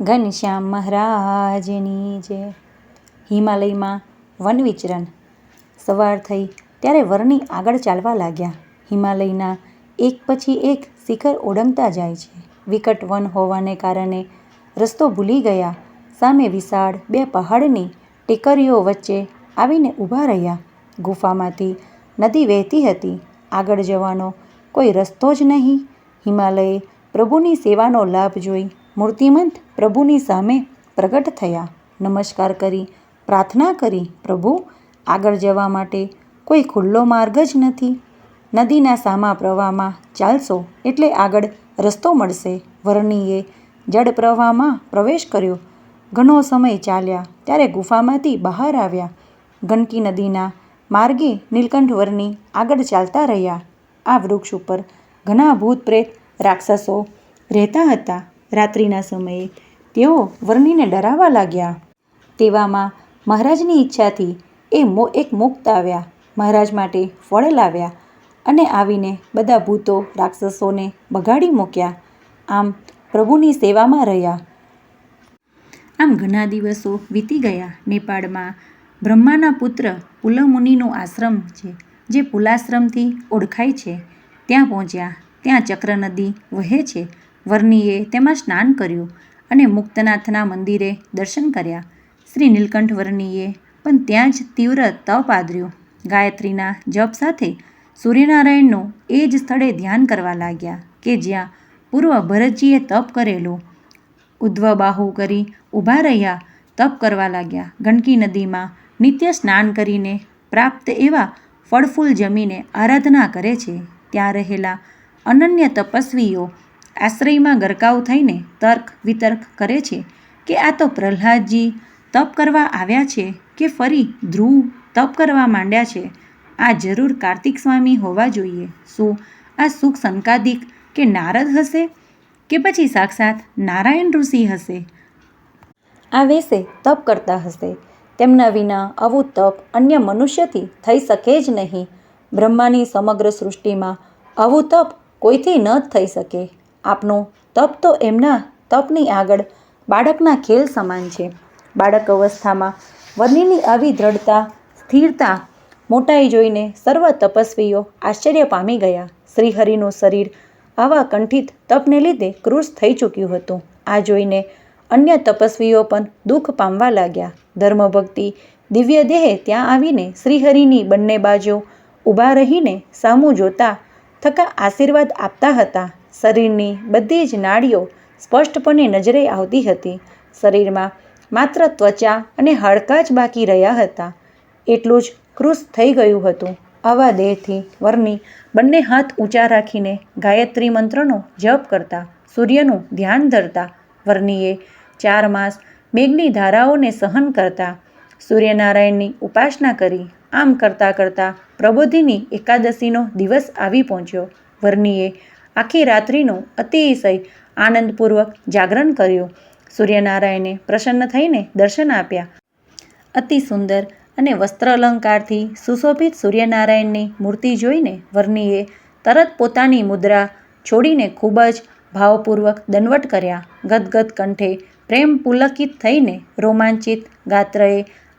ઘનશ્યામ મહારાજની જય હિમાલયમાં વન વિચરણ સવાર થઈ ત્યારે વરની આગળ ચાલવા લાગ્યા. હિમાલયના એક પછી એક શિખર ઓળંગતા જાય છે. વિકટ વન હોવાને કારણે રસ્તો ભૂલી ગયા. સામે વિશાળ બે પહાડની ટેકરીઓ વચ્ચે આવીને ઊભા રહ્યા. ગુફામાંથી નદી વહેતી હતી. આગળ જવાનો કોઈ રસ્તો જ નહીં. હિમાલયે પ્રભુની સેવાનો લાભ જોઈ મૂર્તિમંત પ્રભુની સામે પ્રગટ થયા. નમસ્કાર કરી, પ્રાર્થના કરી, પ્રભુ, આગળ જવા માટે કોઈ ખુલ્લો માર્ગ જ નથી. નદીના સામા પ્રવાહમાં ચાલશો એટલે આગળ રસ્તો મળશે. વર્ણિએ જળ પ્રવાહમાં પ્રવેશ કર્યો. ઘણો સમય ચાલ્યા, ત્યારે ગુફામાંથી બહાર આવ્યા. ગંડકી નદીના માર્ગે નીલકંઠ વર્ણી આગળ ચાલતા રહ્યા. આ વૃક્ષ ઉપર ઘણા ભૂત પ્રેત રાક્ષસો રહેતા હતા. રાત્રિના સમયે તેઓ વર્ણિને ડરાવવા લાગ્યા. તેવામાં મહારાજની ઈચ્છાથી એ મો, એક મુક્ત આવ્યા. મહારાજ માટે ફળ લાવ્યા અને આવીને બધા ભૂતો, રાક્ષસોને બગાડી મૂક્યા. આમ પ્રભુની સેવામાં રહ્યા. આમ ઘણા દિવસો વીતી ગયા. નેપાળમાં બ્રહ્માના પુત્ર પુલમુનિનો આશ્રમ છે, જે પુલાશ્રમથી ઓળખાય છે. ત્યાં પહોંચ્યા. ત્યાં ચક્ર નદી વહે છે. વર્ણીએ તેમાં સ્નાન કર્યું અને મુક્તનાથના મંદિરે દર્શન કર્યા. શ્રી નીલકંઠ વર્ણીએ પણ ત્યાં જ તીવ્ર તપ આદર્યું. ગાયત્રીના જપ સાથે સૂર્યનારાયણનું એ જ સ્થળે ધ્યાન કરવા લાગ્યા કે જ્યાં પૂર્વ ભરતજીએ તપ કરેલું. ઉદ્ધવબાહુ કરી ઊભા રહ્યા, તપ કરવા લાગ્યા. ગંડકી નદીમાં નિત્ય સ્નાન કરીને પ્રાપ્ત એવા ફળફૂલ જમીને આરાધના કરે છે. ત્યાં રહેલા અનન્ય તપસ્વીઓ આશ્રયમાં ગરકાવ થઈને તર્ક વિતર્ક કરે છે કે આ તો પ્રહલાદજી તપ કરવા આવ્યા છે કે ફરી ધ્રુવ તપ કરવા માંડ્યા છે? આ જરૂર કાર્તિક સ્વામી હોવા જોઈએ. શું આ સુખ સંકાદિક કે નારદ હશે? કે પછી સાક્ષાત નારાયણ ઋષિ હશે? આ વેશે તપ કરતા હશે. તેમના વિના આવું તપ અન્ય મનુષ્યથી થઈ શકે જ નહીં. બ્રહ્માની સમગ્ર સૃષ્ટિમાં આવું તપ કોઈથી ન થઈ શકે. આપનું તપ તો એમના તપની આગળ બાળકના ખેલ સમાન છે. બાળક અવસ્થામાં વનીની આવી દ્રઢતા, સ્થિરતા મોટાઈ જોઈને સર્વ તપસ્વીઓ આશ્ચર્ય પામી ગયા. શ્રીહરિનું શરીર આવા કંઠિત તપને લીધે ક્રુશ થઈ ચૂક્યું હતું. આ જોઈને અન્ય તપસ્વીઓ પણ દુઃખ પામવા લાગ્યા. ધર્મભક્તિ દિવ્ય દેહે ત્યાં આવીને શ્રીહરિની બંને બાજુ ઊભા રહીને સામું જોતા થકા આશીર્વાદ આપતા હતા. શરીરની બધી જ નાડીઓ સ્પષ્ટપણે નજરે આવતી હતી. શરીરમાં માત્ર ત્વચા અને હાડકાં જ બાકી રહ્યા હતા. એટલું જ કૃશ થઈ ગયું હતું. આવા દેહથી વરની બંને હાથ ઊંચા રાખીને ગાયત્રી મંત્રનો જપ કરતા, સૂર્યનું ધ્યાન ધરતા વર્ણીએ ચાર માસ મેઘની ધારાઓને સહન કરતા, સૂર્યનારાયણની ઉપાસના કરી. આમ કરતાં કરતાં પ્રબોધિની એકાદશીનો દિવસ આવી પહોંચ્યો. વર્ણીએ આખી રાત્રિનું અતિશય આનંદપૂર્વક જાગરણ કર્યું. સૂર્યનારાયણે પ્રસન્ન થઈને દર્શન આપ્યા. અતિ સુંદર અને વસ્ત્ર અલંકારથી સુશોભિત સૂર્યનારાયણની મૂર્તિ જોઈને વર્ણિએ તરત પોતાની મુદ્રા છોડીને ખૂબ જ ભાવપૂર્વક દંડવટ કર્યા. ગદગદ કંઠે પ્રેમ પુલકિત થઈને રોમાંચિત ગાત્રએ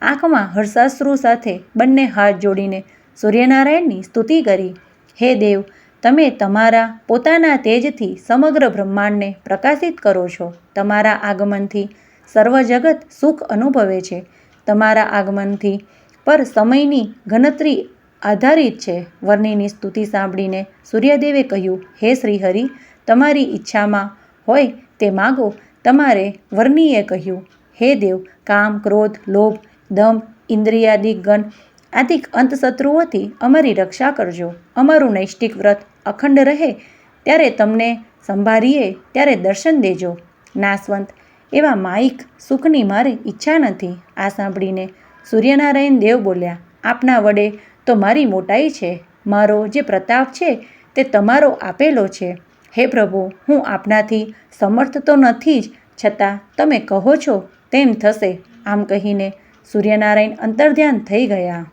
આંખમાં હર્ષાશ્રુ સાથે બંને હાથ જોડીને સૂર્યનારાયણની સ્તુતિ કરી. હે દેવ તમે તમારા પોતાના તેજથી સમગ્ર બ્રહ્માંડને પ્રકાશિત કરો છો. તમારા આગમનથી સર્વ જગત સુખ અનુભવે છે. તમારા આગમનથી પર સમયની ગણતરી આધારિત છે. વર્ણિની સ્તુતિ સાંભળીને સૂર્યદેવે કહ્યું, હે શ્રીહરિ, તમારી ઈચ્છામાં હોય તે માગો. તમારે વર્ણિએ કહ્યું, હે દેવ, કામ, ક્રોધ, લોભ, દમ, ઇન્દ્રિયાદિક ગણ, આદિક અંતશત્રુઓથી અમારી રક્ષા કરજો. અમારું નૈષ્ટિક વ્રત અખંડ રહે, ત્યારે તમને સંભાળીએ ત્યારે દર્શન દેજો. નાશવંત એવા માઈક સુખની મારે ઈચ્છા નથી. આ સાંભળીને સૂર્યનારાયણ દેવ બોલ્યા, આપના વડે તો મારી મોટાઈ છે. મારો જે પ્રતાપ છે, તે તમારો આપેલો છે. હે પ્રભુ, હું આપનાથી સમર્થ તો નથી જ, છતાં તમે કહો છો તેમ થશે. આમ કહીને સૂર્યનારાયણ અંતર્ધ્યાન થઈ ગયા.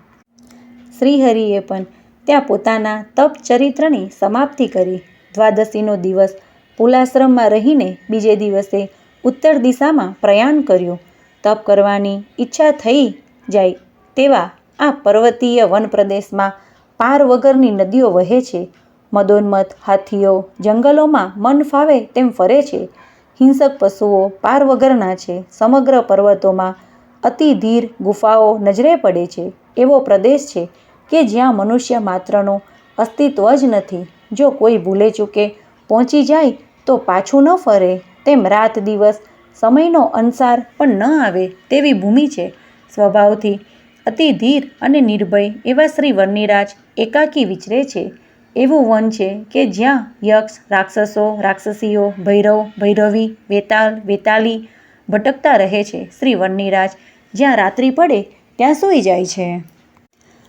શ્રીહરિએ પણ ત્યાં પોતાના તપ ચરિત્રની સમાપ્તિ કરી. દ્વાદશીનો દિવસ પુલાશ્રમમાં રહીને બીજે દિવસે ઉત્તર દિશામાં પ્રયાણ કર્યું. તપ કરવાની ઈચ્છા થઈ જાય તેવા આ પર્વતીય વન પ્રદેશમાં પાર વગરની નદીઓ વહે છે. મદોન્મત હાથીઓ જંગલોમાં મન ફાવે તેમ ફરે છે. હિંસક પશુઓ પાર વગરના છે. સમગ્ર પર્વતોમાં અતિ ધીર ગુફાઓ નજરે પડે છે. એવો પ્રદેશ છે કે જ્યાં મનુષ્ય માત્રનું અસ્તિત્વ જ નથી. જો કોઈ ભૂલે ચૂકે, પહોંચી જાય, તો પાછું ન ફરે. તેમ રાત દિવસ સમયનો અનસાર પણ ન આવે તેવી ભૂમિ છે. સ્વભાવથી અતિ ધીર અને નિર્ભય એવા શ્રી વન્નીરાજ એકાકી વિચરે છે. એવું વન છે કે જ્યાં યક્ષ, રાક્ષસો, રાક્ષસીઓ, ભૈરવ, ભૈરવી, વેતાલ, વેતાલી ભટકતા રહે છે. શ્રી વન્નીરાજ જ્યાં રાત્રિ પડે, ત્યાં સૂઈ જાય છે.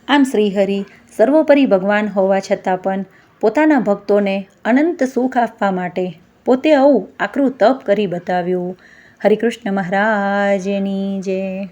આમ શ્રીહરિ, સર્વોપરી ભગવાન હોવા છતાં પણ પોતાના ભક્તોને અનંત સુખ આપવા માટે પોતે આવું આકરું તપ કરી બતાવ્યું. હરિકૃષ્ણ મહારાજની જય.